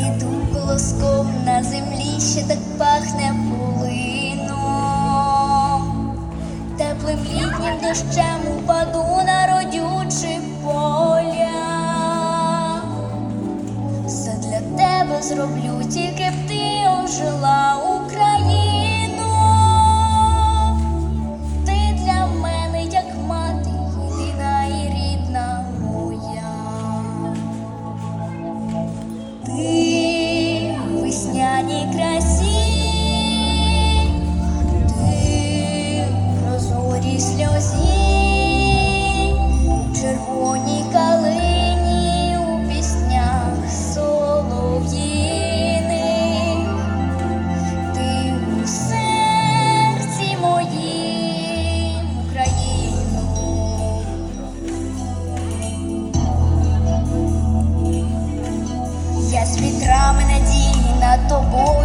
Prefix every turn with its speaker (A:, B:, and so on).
A: діду колоском на землі ще так пахне полином, теплим літнім дощем упаду на родючі поля. Все для тебе зроблю, тільки б ти ожила. muito bom.